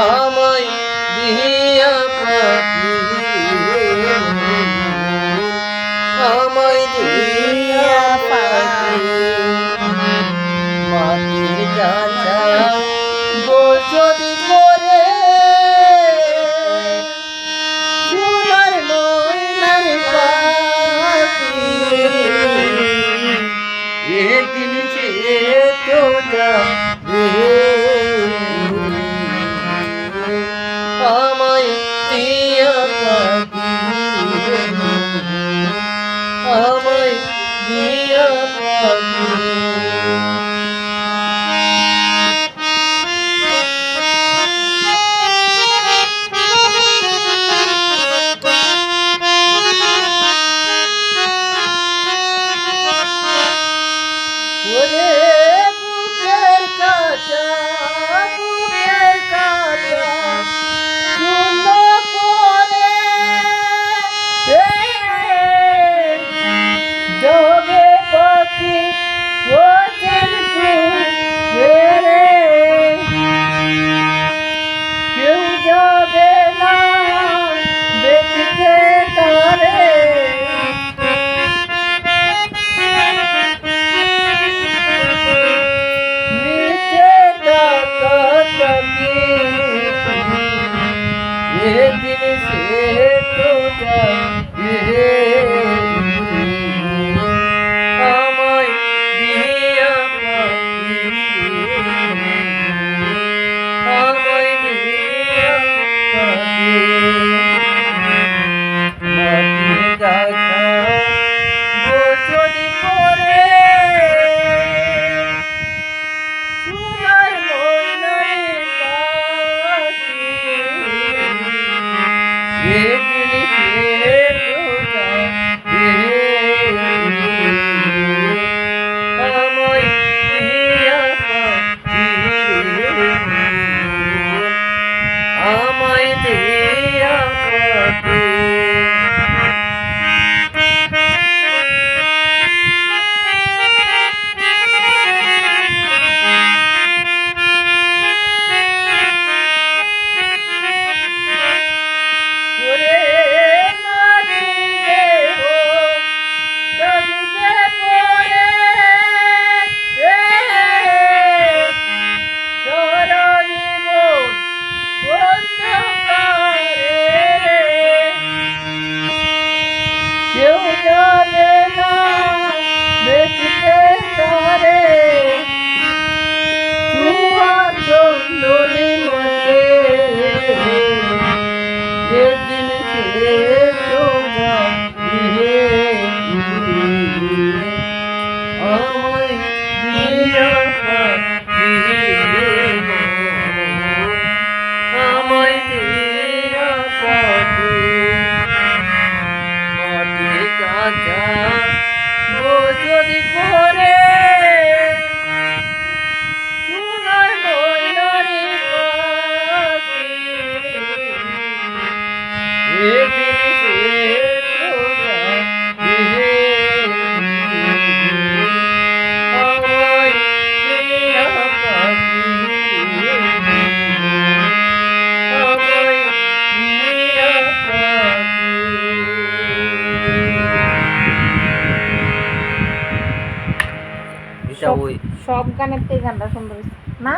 আমায় দিয়া পাপি আমায় দিয়া পাপি মাটির গাছা যদি করে সোনার ময়নার পাখি একদিন সে তো যা Happy সব সব থেকে গানটা সুন্দর না?